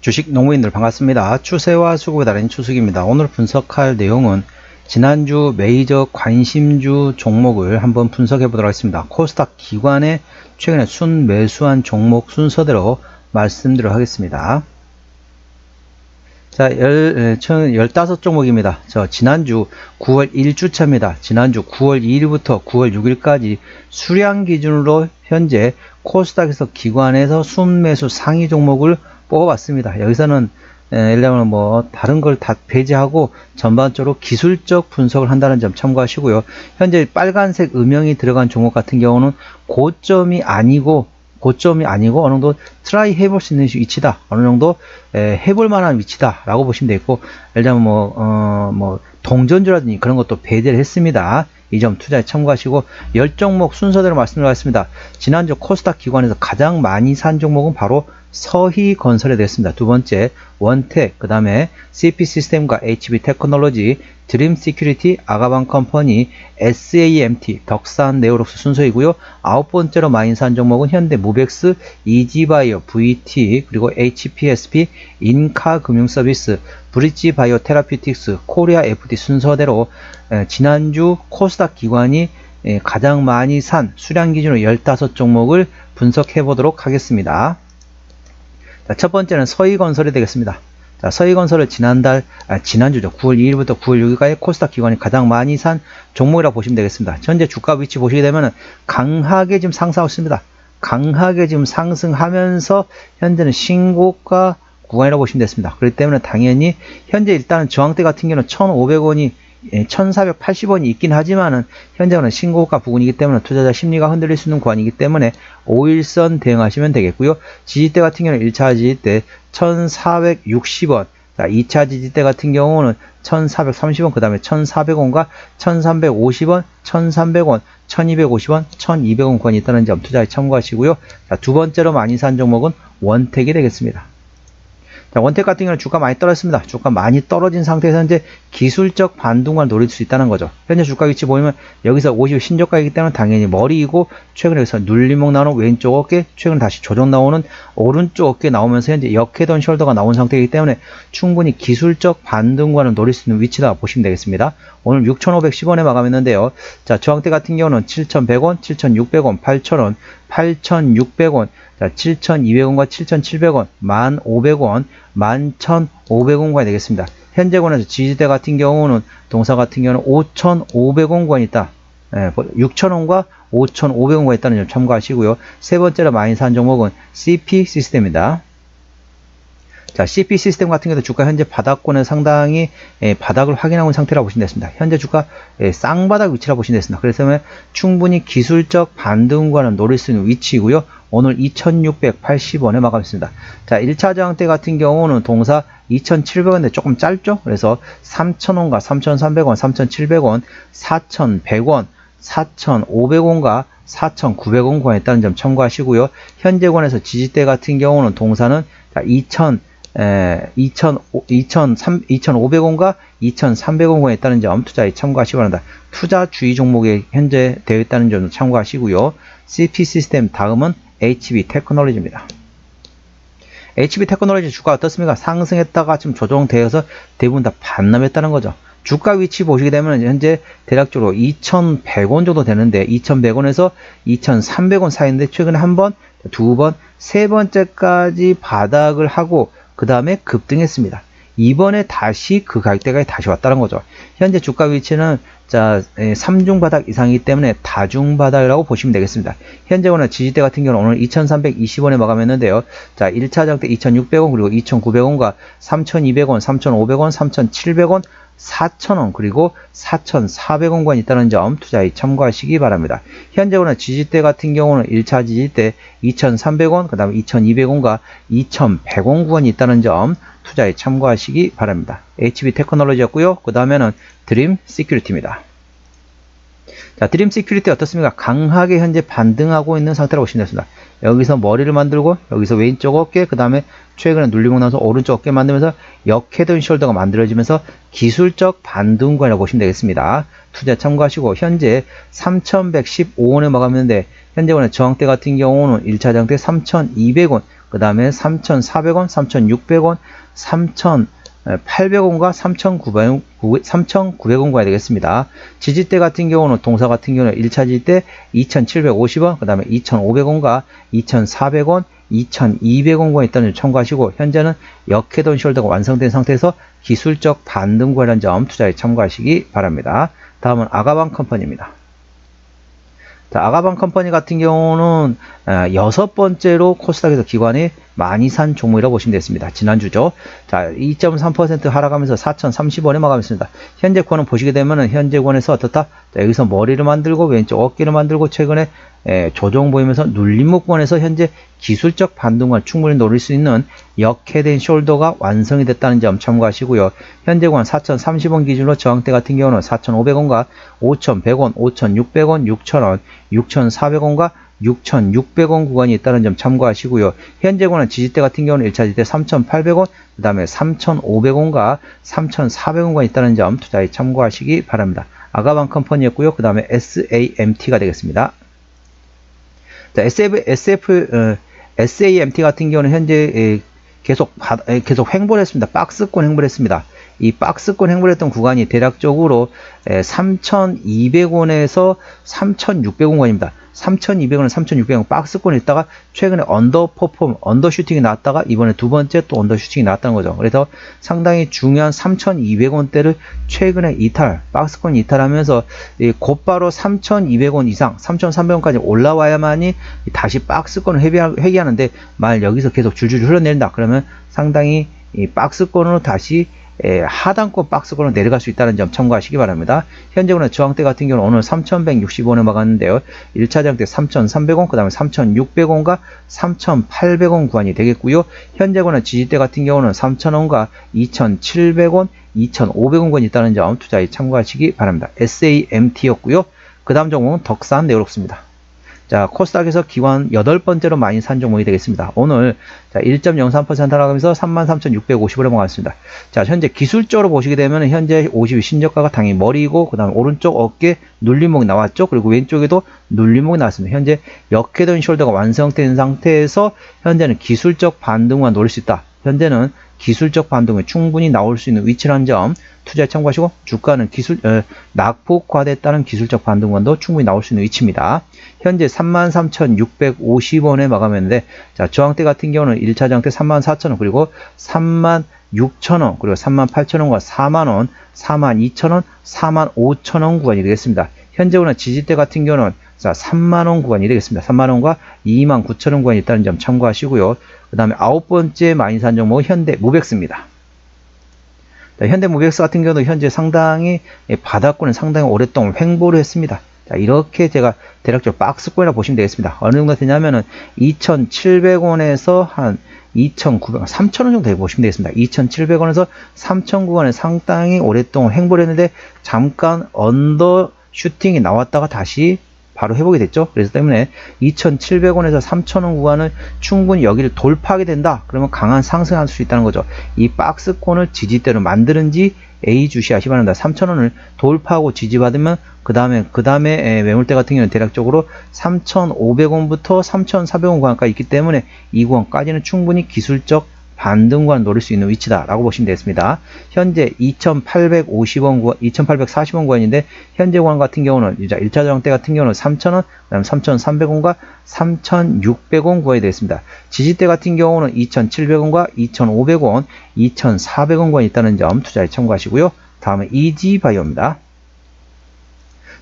주식 농부인들 반갑습니다. 추세와 수급에 달인 추석입니다. 오늘 분석할 내용은 지난주 메이저 관심주 종목을 한번 분석해 보도록 하겠습니다. 코스닥 기관의 최근에 순 매수한 종목 순서대로 말씀드리도록 하겠습니다. 자, 열, 천, 15종목입니다. 저, 지난주 9월 1주차입니다. 지난주 9월 2일부터 9월 6일까지 수량 기준으로 현재 코스닥에서 기관에서 순매수 상위 종목을 뽑아봤습니다. 여기서는 들면 뭐 다른 걸 다 배제하고 전반적으로 기술적 분석을 한다는 점 참고하시고요. 현재 빨간색 음영이 들어간 종목 같은 경우는 고점이 아니고 고점이 아니고 어느 정도 트라이 해볼 수 있는 위치다. 어느 정도 에, 해볼 만한 위치다라고 보시면 되겠고 예를 들면 뭐, 어, 뭐 동전주라든지 그런 것도 배제를 했습니다. 이 점 투자에 참고하시고 열 종목 순서대로 말씀드리겠습니다. 지난주 코스닥 기관에서 가장 많이 산 종목은 바로 서희 건설에 됐습니다. 두 번째 원텍, 그 다음에 CP 시스템과 HB 테크놀로지, 드림 시큐리티, 아가방 컴퍼니, SAMT, 덕산 네오록스 순서이고요. 아홉 번째로 많이 산 종목은 현대 무벡스, 이지바이오, VT, 그리고 HPSP, 인카 금융서비스, 브릿지 바이오 테라피틱스, 코리아 FD 순서대로 에, 지난주 코스닥 기관이 에, 가장 많이 산 수량 기준으로 15종목을 분석해 보도록 하겠습니다. 자, 첫 번째는 서희건설이 되겠습니다. 자, 서희건설을 지난달, 아, 지난주죠. 9월 2일부터 9월 6일까지 코스닥 기관이 가장 많이 산 종목이라고 보시면 되겠습니다. 현재 주가 위치 보시게 되면 강하게 지금 상승하고 있습니다. 강하게 지금 상승하면서 현재는 신고가 구간이라고 보시면 되겠습니다. 그렇기 때문에 당연히 현재 일단은 저항대 같은 경우는 1,500원이 1480원이 있긴 하지만은 현재는 신고가 부근이기 때문에 투자자 심리가 흔들릴 수 있는 구간이기 때문에 5일선 대응하시면 되겠고요. 지지대 같은 경우는 1차 지지대 1460원 자, 2차 지지대 같은 경우는 1430원, 그 다음에 1400원과 1350원, 1300원, 1250원, 1200원 권이 있다는 점 투자에 참고하시고요. 자, 두 번째로 많이 산 종목은 원택이 되겠습니다. 자, 원택 같은 경우는 주가 많이 떨어졌습니다. 주가 많이 떨어진 상태에서 현재 기술적 반등을 노릴 수 있다는 거죠. 현재 주가 위치 보면 여기서 50 신저가이기 때문에 당연히 머리이고 최근에 여기서 눌림목 나오는 왼쪽 어깨, 최근 다시 조정 나오는 오른쪽 어깨 나오면서 현재 역헤던 숄더가 나온 상태이기 때문에 충분히 기술적 반등과는 노릴 수 있는 위치다 보시면 되겠습니다. 오늘 6,510원에 마감했는데요. 자, 저항대 같은 경우는 7,100원, 7,600원, 8,000원, 8,600원, 자, 7,200원과 7,700원, 1,500원, 11,500원권이 되겠습니다. 현재 권에서 지지대 같은 경우는 동사 같은 경우는 5,500원권이 있다. 예, 6,000원과 5,500원권이 있다는 점 참고하시고요. 세 번째로 많이 산 종목은 CP 시스템입니다. 자, CP 시스템 같은 경우도 주가 현재 바닥권에 상당히 예, 바닥을 확인하고 있는 상태라고 보시면 되겠습니다. 현재 주가 예, 쌍바닥 위치라고 보시면 되겠습니다. 그래서 충분히 기술적 반등과는 노릴 수 있는 위치이고요. 오늘 2680원에 마감했습니다. 자, 1차 저항대 같은 경우는 동사 2700원인데 조금 짧죠? 그래서 3000원과 3300원, 3700원, 4100원, 4500원과 4900원 구간했다는 점 참고하시고요. 현재 권에서 지지대 같은 경우는 동사는 2000 에, 2,000, 2,000, 2,500원과 2,300원에 있다는 점 투자에 참고하시기 바랍니다. 투자 주의 종목에 현재 되어 있다는 점 참고하시고요. CP 시스템 다음은 HB 테크놀로지입니다. HB 테크놀로지 주가 어떻습니까? 상승했다가 지금 조정되어서 대부분 다 반납했다는 거죠. 주가 위치 보시게 되면 현재 대략적으로 2,100원 정도 되는데 2,100원에서 2,300원 사이인데 최근에 한 번, 두 번, 세 번째까지 바닥을 하고 그 다음에 급등했습니다. 이번에 다시 그 가격대가 다시 왔다는 거죠. 현재 주가 위치는 자 3중 바닥 이상이기 때문에 다중 바닥이라고 보시면 되겠습니다. 현재 오늘 지지대 같은 경우는 오늘 2,320원에 마감했는데요. 자 1차 장대 2,600원 그리고 2,900원과 3,200원, 3,500원, 3,700원 4,000원 그리고 4,400원권 있다는 점 투자에 참고하시기 바랍니다. 현재 오늘 지지대 같은 경우는 1차 지지대 2,300원, 그 다음에 2,200원과 2,100원 구간이 있다는 점 투자에 참고하시기 바랍니다. HB 테크놀로지였고요. 그 다음에는 드림 시큐리티입니다. 자, 드림 시큐리티 어떻습니까? 강하게 현재 반등하고 있는 상태라고 보시면 되겠습니다. 여기서 머리를 만들고 여기서 왼쪽 어깨 그 다음에 최근에 눌리고 나서 오른쪽 어깨 만들면서 역헤드 숄더가 만들어지면서 기술적 반등관이라고 보시면 되겠습니다. 투자 참고하시고 현재 3115원에 마감했는데 현재 오늘 저항대 같은 경우는 1차 장대 3200원 그 다음에 3,400원, 3,600원, 3,800원과 3,900원, 3,900원 가야 되겠습니다. 지지대 같은 경우는 동사 같은 경우는 1차 지지대 2,750원, 그 다음에 2,500원과 2,400원, 2,200원과 있다는 점 참고하시고 현재는 역해돈 숄더가 완성된 상태에서 기술적 반등 관련 점 투자에 참고하시기 바랍니다. 다음은 아가방 컴퍼니입니다. 자, 아가방 컴퍼니 같은 경우는 어, 여섯 번째로 코스닥에서 기관이 많이 산 종목이라고 보시면 되겠습니다. 지난주죠. 자, 2.3% 하락하면서 4,030원에 마감했습니다. 현재 권은 보시게 되면은 현재 권에서 어떻다? 자, 여기서 머리를 만들고 왼쪽 어깨를 만들고 최근에 에, 조정 보이면서 눌림목권에서 현재 기술적 반등을 충분히 노릴 수 있는 역해된 숄더가 완성이 됐다는 점 참고하시고요. 현재권 4,030원 기준으로 저항대 같은 경우는 4,500원과 5,100원, 5,600원, 6,000원, 6,400원과 6,600원 구간이 있다는 점 참고하시고요. 현재권은 지지대 같은 경우는 1차 지지대 3,800원, 그 다음에 3,500원과 3,400원가 있다는 점 투자에 참고하시기 바랍니다. 아가방 컴퍼니였고요. 그 다음에 SAMT가 되겠습니다. 자, SF, SF, 어, SAMT 같은 경우는 현재 에, 계속 계속 횡보를 했습니다. 박스권 횡보를 했습니다. 이 박스권 횡보를 했던 구간이 대략적으로 3,200원에서 3,600원입니다. 3,200원, 3,600원 박스권에 있다가 최근에 언더 퍼폼, 언더 슈팅이 나왔다가 이번에 두 번째 또 언더 슈팅이 나왔다는 거죠. 그래서 상당히 중요한 3,200원대를 최근에 이탈, 박스권 이탈하면서 곧바로 3,200원 이상, 3,300원까지 올라와야만이 다시 박스권을 회귀하는데 만약 여기서 계속 줄줄 흘러내린다 그러면 상당히 이 박스권으로 다시 예, 하단권 박스권으로 내려갈 수 있다는 점 참고하시기 바랍니다. 현재는 저항대 같은 경우는 오늘 3,160원에 막았는데요. 1차 저항대 3,300원, 그 다음에 3,600원과 3,800원 구간이 되겠고요. 현재는 지지대 같은 경우는 3,000원과 2,700원, 2,500원 구간이 있다는 점 투자에 참고하시기 바랍니다. SAMT였고요. 그 다음 종목은 덕산 네오록스입니다. 자, 코스닥에서 기관 여덟 번째로 많이 산 종목이 되겠습니다. 오늘 자, 1.03% 하락하면서 33,650원에 먹었습니다. 자, 현재 기술적으로 보시게 되면 현재 50일 신저가가 당연히 머리고 그다음에 오른쪽 어깨 눌림목이 나왔죠. 그리고 왼쪽에도 눌림목이 나왔습니다. 현재 역회전 숄더가 완성된 상태에서 현재는 기술적 반등만 노릴 수 있다. 현재는 기술적 반등이 충분히 나올 수 있는 위치라는 점 투자에 참고하시고 주가는 기술 어, 낙폭화됐다는 기술적 반등권도 충분히 나올 수 있는 위치입니다. 현재 33,650원에 마감했는데 자 저항대 같은 경우는 1차 저항대 34,000원 그리고 36,000원 그리고 38,000원과 4만원 42,000원 45,000원 구간이 되겠습니다. 현재는 지지대 같은 경우는 자, 3만원 구간이 되겠습니다. 3만원과 2만 9천원 구간이 있다는 점 참고하시고요. 그 다음에 아홉 번째 많이 산 종목은 현대 무백스입니다. 현대 무백스 같은 경우도 현재 상당히 바닥권을 상당히 오랫동안 횡보를 했습니다. 자, 이렇게 제가 대략적으로 박스권이라 고 보시면 되겠습니다. 어느 정도 되냐면은 2,700원에서 한 2,900원, 3,000원 정도 해보시면 되겠습니다. 2,700원에서 3,900원에 상당히 오랫동안 횡보를 했는데 잠깐 언더 슈팅이 나왔다가 다시 바로 회복이 됐죠. 그래서 때문에 2,700원에서 3,000원 구간을 충분히 여기를 돌파하게 된다. 그러면 강한 상승할 수 있다는 거죠. 이 박스권을 지지대로 만드는지 A 주시 하시 바랍니다. 3,000원을 돌파하고 지지받으면 그 다음에 그 다음에 매물대 같은 경우는 대략적으로 3,500원부터 3,400원 구간까지 있기 때문에 이 구간까지는 충분히 기술적 반등과 노릴 수 있는 위치다라고 보시면 되겠습니다. 현재 2,850원 구간, 2,840원 구간인데 현재 구간 같은 경우는 이제 1차 저항 대 같은 경우는 3,000원, 그다음 3,300원과 3,600원 구간이 되겠습니다. 지지대 같은 경우는 2,700원과 2,500원, 2,400원 구간이 있다는 점 투자에 참고하시고요. 다음은 이지바이오입니다.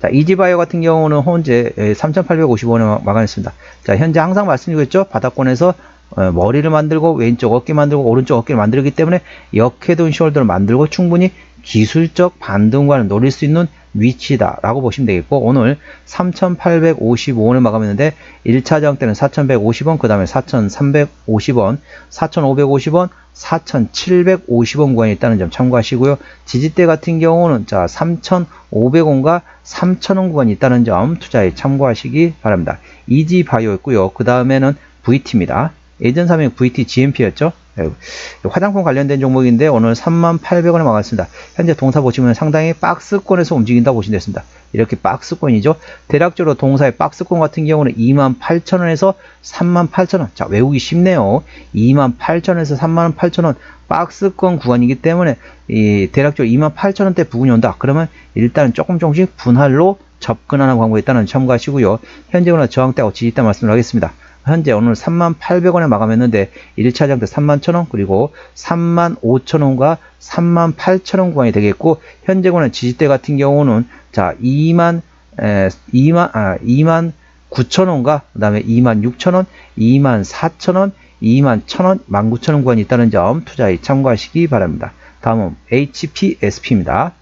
자, 이지바이오 같은 경우는 현재 3,850원에 마감했습니다. 자, 현재 항상 말씀드렸죠. 바닥권에서 어, 머리를 만들고 왼쪽 어깨 만들고 오른쪽 어깨를 만들기 때문에 역해돈 숄더를 만들고 충분히 기술적 반등과는 노릴 수 있는 위치다 라고 보시면 되겠고 오늘 3855원을 마감했는데 1차 저항 때는 4150원 그 다음에 4350원 4550원 4750원 구간이 있다는 점 참고하시고요. 지지대 같은 경우는 자 3500원과 3000원 구간이 있다는 점 투자에 참고하시기 바랍니다. 이지바이오였고요. 그 다음에는 VT입니다 예전 사명이 VT GMP였죠. 예, 화장품 관련된 종목인데 오늘 3800원에 막았습니다. 현재 동사 보시면 상당히 박스권에서 움직인다 보시면 됐습니다. 이렇게 박스권이죠. 대략적으로 동사의 박스권 같은 경우는 28,000원에서 38,000원. 자, 외우기 쉽네요. 28,000원에서 38,000원 박스권 구간이기 때문에 이 대략적으로 28,000원대 부근이 온다. 그러면 일단 조금 조금씩 분할로 접근하는 광고에 있다는 참고하시고요. 현재 오늘 저항대하고 지지대 말씀을 하겠습니다. 현재 오늘 3800원에 마감했는데 1차 장대 31,000원 그리고 35,000원과 38,000원 구간이 되겠고 현재 구간 지지대 같은 경우는 자 2만 에, 2만 아 2만 9,000원과 그다음에 2만 6,000원, 2만 4,000원, 2만 1,000원, 19,000원 구간이 있다는 점 투자에 참고하시기 바랍니다. 다음은 HPSP입니다.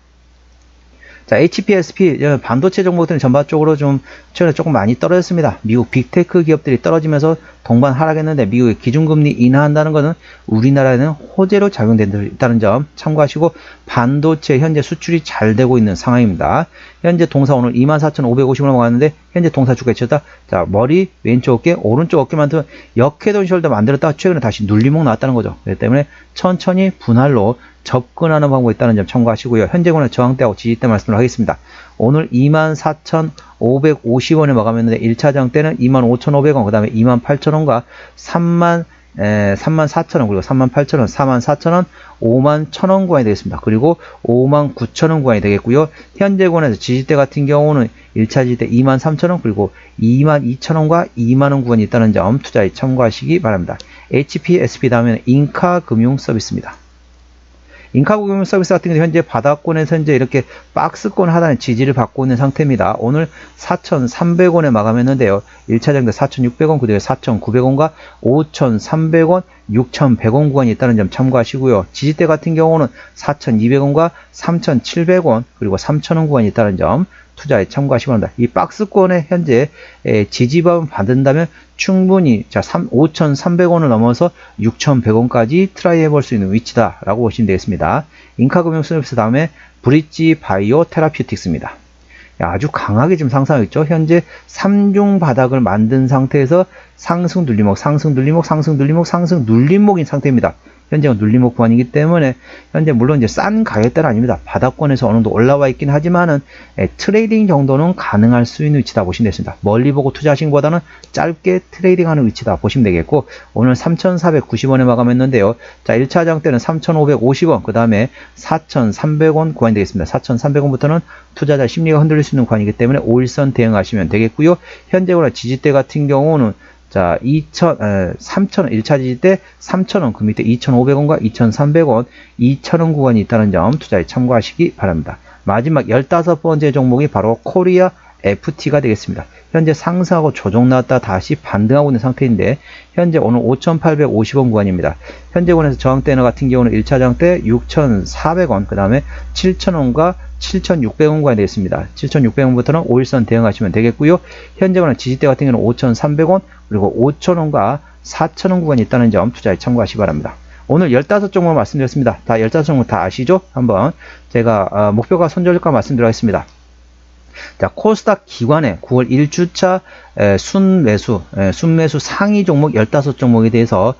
자, HPSP 반도체 종목들은 전반적으로 좀 최근에 조금 많이 떨어졌습니다. 미국 빅테크 기업들이 떨어지면서 동반 하락했는데 미국의 기준금리 인하한다는 것은 우리나라에는 호재로 작용된다는 점 참고하시고 반도체 현재 수출이 잘 되고 있는 상황입니다. 현재 동사 오늘 24,550원을 먹었는데 현재 동사 주가 쳤다. 자 머리 왼쪽 어깨 오른쪽 어깨 만든 역해돈 숄더 만들었다 최근에 다시 눌리목 나왔다는 거죠. 그렇기 때문에 천천히 분할로 접근하는 방법이 있다는 점 참고하시고요. 현재 군의 저항대하고 지지대 말씀을 하겠습니다. 오늘 24,550원에 마감했는데 1차 장대는 25,500원, 그 다음에 28,000원과 3만 에, 34,000원, 그리고 38,000원, 44,000원, 51,000원 구간이 되겠습니다. 그리고 59,000원 구간이 되겠고요. 현재 구간에서 지지대 같은 경우는 1차 지지대 23,000원, 그리고 22,000원과 2만원 구간이 있다는 점 투자에 참고하시기 바랍니다. HPSP 다음에는 인카금융서비스입니다. 인카금융 서비스 같은 경우 현재 바닥권에서 현재 이렇게 박스권 하단에 지지를 받고 있는 상태입니다. 오늘 4,300원에 마감했는데요. 1차 장대 4,600원, 그 뒤에 4,900원과 5,300원, 6,100원 구간이 있다는 점 참고하시고요. 지지대 같은 경우는 4,200원과 3,700원, 그리고 3,000원 구간이 있다는 점 투자에 참고하시기 바랍니다. 이 박스권에 현재 지지받을 받는다면 충분히 자 5,300원을 넘어서 6,100원까지 트라이 해볼 수 있는 위치다라고 보시면 되겠습니다. 인카금융 서비스 다음에 브릿지 바이오 테라피틱스입니다. 아주 강하게 지금 상승하고 있죠. 현재 3중 바닥을 만든 상태에서 상승 눌림목, 상승 눌림목, 상승 눌림목, 상승 눌림목인 상태입니다. 현재가 눌림목 구간이기 때문에 현재 물론 이제 싼 가격대는 아닙니다. 바닥권에서 어느 정도 올라와 있긴 하지만은 에, 트레이딩 정도는 가능할 수 있는 위치다 보시면 되겠습니다. 멀리 보고 투자하신 것보다는 짧게 트레이딩하는 위치다 보시면 되겠고 오늘 3,490원에 마감했는데요. 자 1차 장 때는 3,550원 그 다음에 4,300원 구간이 되겠습니다. 4,300원부터는 투자자 심리가 흔들릴 수 있는 구간이기 때문에 5일선 대응하시면 되겠고요. 현재거나 지지대 같은 경우는 자, 2,000, 에, 3,000원, 1차 지지 때 3,000원, 그 밑에 2,500원과 2,300원, 2,000원 구간이 있다는 점 투자에 참고하시기 바랍니다. 마지막 15번째 종목이 바로 코리아 FT가 되겠습니다. 현재 상승하고 조정 나왔다 다시 반등하고 있는 상태인데 현재 오늘 5,850원 구간입니다. 현재 권에서 저항대 같은 경우는 1차 저항대 6,400원, 그 다음에 7,000원과 7,600원 구간이 되겠습니다. 7,600원부터는 5일선 대응하시면 되겠고요. 현재 권의 지지대 같은 경우는 5,300원, 그리고 5,000원과 4,000원 구간이 있다는 점 투자에 참고하시기 바랍니다. 오늘 15종목 말씀드렸습니다. 다 15종목 다 아시죠? 한번 제가 어, 목표가 손절가 말씀드리겠습니다. 자, 코스닥 기관의 9월 1주차 순매수, 순매수 상위 종목 15종목에 대해서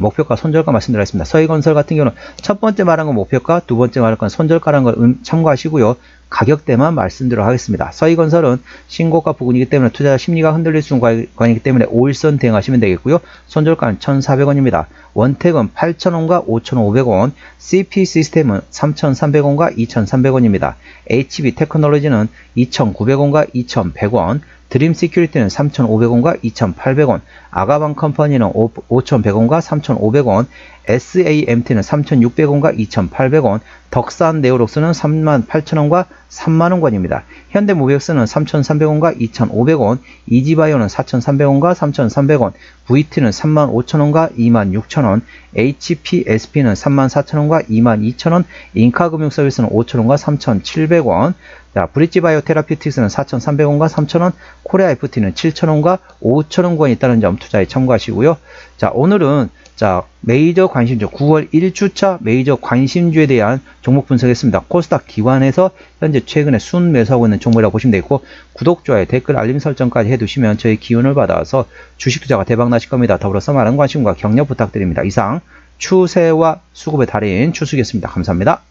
목표가 손절가 말씀드렸습니다. 서희건설 같은 경우는 첫 번째 말한 건 목표가, 두 번째 말한 건 손절가라는 걸 음, 참고하시고요. 가격대만 말씀드려 하겠습니다. 서희건설은 신고가 부근이기 때문에 투자 심리가 흔들릴 수 있는 관이기 때문에 5일선 대응하시면 되겠고요. 손절가는 1,400원입니다. 원택은 8,000원과 5,500원, CP 시스템은 3,300원과 2,300원입니다. HB 테크놀로지는 2,900원과 2,100원, 드림 시큐리티는 3,500원과 2,800원, 아가방 컴퍼니는 5,100원과 3,500원, SAMT는 3,600원과 2,800원, 덕산 네오록스는 38,000원과 3만원권입니다. 현대모비엑스는 3,300원과 2,500원, 이지바이오는 4,300원과 3,300원, VT는 35,000원과 26,000원, HPSP는 34,000원과 22,000원, 인카금융서비스는 5,000원과 3,700원, 자, 브릿지 바이오 테라피틱스는 4,300원과 3,000원, 코리아 FT는 7,000원과 5,000원 권이 있다는 점 투자에 참고하시고요. 자, 오늘은 자, 메이저 관심주 9월 1주차 메이저 관심주에 대한 종목 분석했습니다. 코스닥 기관에서 현재 최근에 순 매수하고 있는 종목이라고 보시면 되겠고 구독, 좋아요, 댓글, 알림 설정까지 해두시면 저희 기운을 받아서 주식 투자가 대박 나실 겁니다. 더불어서 많은 관심과 격려 부탁드립니다. 이상 추세와 수급의 달인 추수겠습니다. 감사합니다.